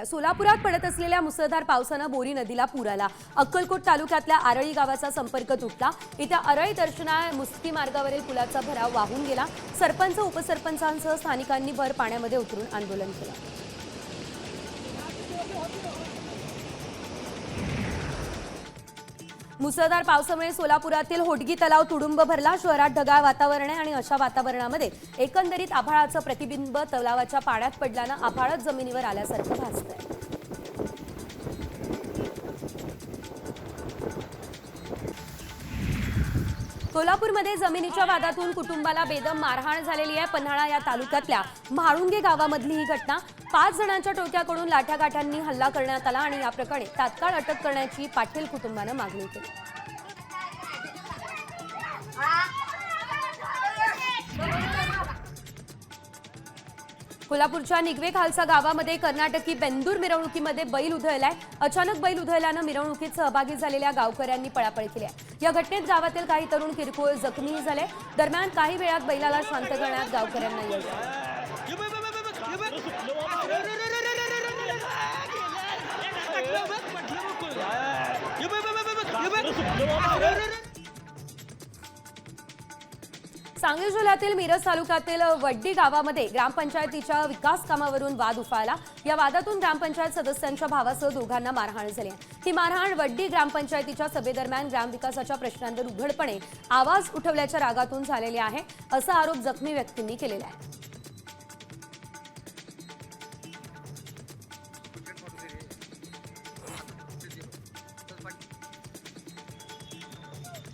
तालुक्यातल्या सोलापुरात पडत असलेल्या मुसळधार पावसानं बोरी नदीला पूर आला. अक्कलकोट तालुक्यातल्या आरळी गावाचा संपर्क तुटला. इथे आरळी दर्शना मुस्की मार्गावरील पुलाचा भराव वाहून गेला. सरपंच उपसरपंचांसह स्थानिकांनी भर पाण्यामध्ये उतरून आंदोलन केलं. मुसळधार पावसामुळे सोलापुरातील होडगी तलाव तुडुंब भरला. शहरात ढगाळ वातावरण आहे आणि अशा वातावरणामध्ये एकंदरीत आभाळाचं प्रतिबिंब तलावाच्या पाण्यात पडल्यानं आभाळच जमिनीवर आल्यासारखं भासतंय. कोल्हापूरमध्ये जमिनीच्या वादातून कुटुंबाला बेदम मारहाण झालेली आहे. पन्हाळा या तालुक्यातल्या म्हाळुंगे गावामधली ही घटना पाच जणांच्या टोक्याकडून लाठ्याकाठ्यांनी हल्ला करण्यात आला आणि या प्रकरणी तात्काळ अटक करण्याची पाटील कुटुंबानं मागणी केली. कोल्हापूरच्या निगवे खालसा गावामध्ये कर्नाटकी बेंदूर मिरवणुकीमध्ये बैल उधळलाय अचानक बैल उधळल्यानं मिरवणुकीत सहभागी झालेल्या गावकऱ्यांनी पळापळ केली आहे या घटनेत गावातील काही तरुण किरकोळ जखमी झाले दरम्यान काही वेळात बैलाला शांत करण्यात गावकऱ्यांना यश सांगली जिल्ह्यातील मिरज तालुक्यातील वड्डी गावामध्ये ग्रामपंचायतीच्या विकास कामावरून वाद उफाळला. या वादातून ग्रामपंचायत सदस्यांच्या भावासह दोघांना मारहाण झाली. ही मारहाण वड्डी ग्रामपंचायतीच्या सभेदरम्यान ग्रामविकासाच्या प्रश्नांवर उघडपणे आवाज उठवल्याच्या रागातून झालेली आहे असा आरोप जखमी व्यक्तींनी केलेला आहे.